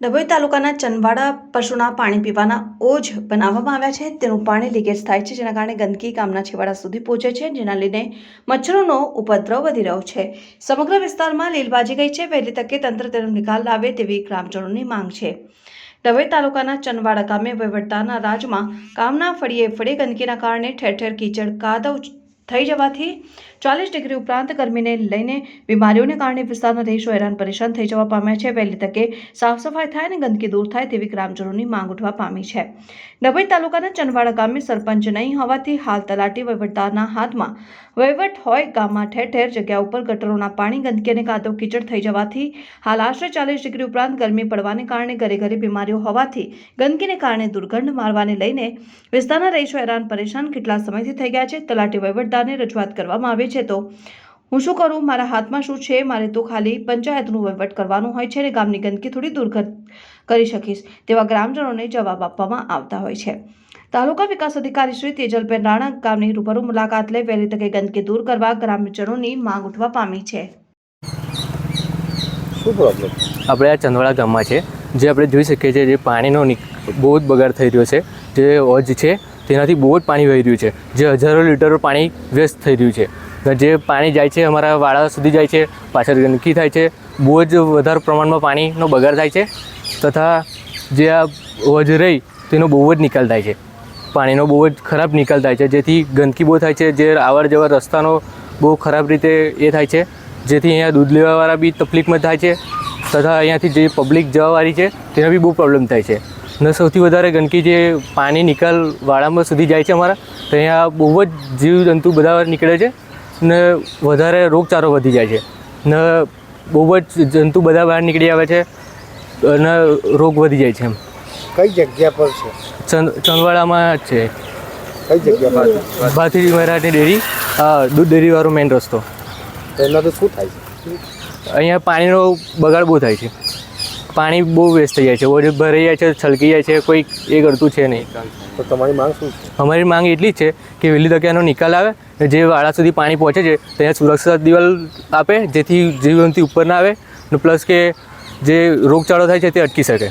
ડભોઈ તાલુકાના ચંદવાડા પશુના પાણી પીવાના ઓજ બનાવવામાં આવ્યા છે. તેનું પાણી લીકેજ થાય છે, જેના કારણે ગંદકી ગામના છેવાડા સુધી પહોંચે છે, જેના લીધે મચ્છરોનો ઉપદ્રવ વધી રહ્યો છે. સમગ્ર વિસ્તારમાં લીલબાજી ગઈ છે. વહેલી તકે તંત્ર તેનો નિકાલ લાવે તેવી ગ્રામજનોની માંગ છે. ડભોઈ તાલુકાના ચંદવાડા ગામે વહીવટદારના રાજમાં ગામના ફળીએ ફળીએ ગંદકીના કારણે ઠેર ઠેર કીચડ કાદવ થઈ જવાથી ચાલીસ ડિગ્રી ઉપરાંત ગરમીને લઈને બીમારીઓને કારણે વિસ્તારના રહીશો હેરાન પરેશાન થઈ જવા પામ્યા છે. વહેલી તકે સાફ સફાઈ થાય અને ગંદકી દૂર થાય તેવી ગ્રામજનોની માંગ ઉઠવા પામી છે. ડભોઈ તાલુકાના ચંદવાડા ગામે સરપંચ નહીં હોવાથી હાલ તલાટી વહીવટદારના હાથમાં વહીવટ હોય ગામમાં ઠેર ઠેર જગ્યા ઉપર ગટરોના પાણી, ગંદકી અને કાદવ કીચડ થઈ જવાથી હાલ આશરે ચાલીસ ડિગ્રી ઉપરાંત ગરમી પડવાને કારણે ઘરે ઘરે બીમારીઓ હોવાથી ગંદકીને કારણે દુર્ગંધ મારવાને લઈને વિસ્તારના રહીશો હેરાન પરેશાન કેટલા સમયથી થઈ ગયા છે. તલાટી વહીવટદારને રજૂઆત કરવામાં આવી છે. તો હું શું કરું? મારા હાથમાં શું છે? મારે તો ખાલી પંચાયતનું વહીવટ કરવાનું હોય છે અને ગામની ગંદકી થોડી દૂર કરી શકીશ તેવા ગ્રામજનોને જવાબ આપવામાં આવતા હોય છે. તાલુકા વિકાસ અધિકારી શ્રી તેજલબેન રાણા ગામની રૂબરૂ મુલાકાત લઈ વહેલી તકે ગંદકી દૂર કરવા ગ્રામજનોની માંગ ઉઠવા પામી છે. આપણે આ ચંદવાડા ગામમાં છે જે આપણે જોઈ શકીએ છીએ જે પાણીનો બહુ જ બગાડ થઈ રહ્યો છે જે ઓજ છે તેનાથી બહુ જ પાણી વહી રહ્યું છે જે હજારો લીટરો પાણી વેસ્ટ થઈ રહ્યું છે. જે પાણી જાય છે, અમારા વાળા સુધી જાય છે, પાછળ ગંદકી થાય છે, બહુ જ વધારે પ્રમાણમાં પાણીનો બગાડ થાય છે, તથા જે આ વજ રહી તેનો બહુ જ નિકાલ થાય છે. પાણીનો બહુ જ ખરાબ નિકાલ થાય છે, જેથી ગંદકી બહુ થાય છે, જે આવર જવર રસ્તાનો બહુ ખરાબ રીતે એ થાય છે, જેથી અહીંયા દૂધ લેવાવાળા બી તકલીફમાં થાય છે, તથા અહીંયાથી જે પબ્લિક જવાવાળી છે, તેને બી બહુ પ્રોબ્લેમ થાય છે. અને સૌથી વધારે ગંદકી જે પાણી નિકાલ વાળામાં સુધી જાય છે અમારા, તો અહીંયા બહુ જ જીવજંતુ બધા નીકળે છે. ને વધારે રોગચાળો વધી જાય છે. ને બહુ જ જંતુ બધા બહાર નીકળી આવે છે અને રોગ વધી જાય છે એમ. કઈ જગ્યા પર છે? ચંદ ચંદવાડામાં જ છે. કઈ જગ્યા પર? ભાથી મરાઠી ડેરી. હા દૂધ ડેરીવાળો મેઇન રસ્તો. એનાથી શું થાય છે? અહીંયા પાણીનો બગાડ બહુ થાય છે. પાણી બહુ વેસ્ટ થઈ જાય છે. ઓજ ભરાઈ જાય છે છલકી જાય છે કોઈ એ કરતું છે નહીં. તો તમારી માંગ શું છે? અમારી માંગ એટલી જ છે કે વહેલી તકે એનો નિકાલ આવે જે વાળા સુધી પાણી પહોંચે છે ત્યાં સુરક્ષા દિવાલ આપે જેથી જીવનથી ઉપર ના આવે પ્લસ કે જે રોગચાળો થાય છે તે અટકી શકે.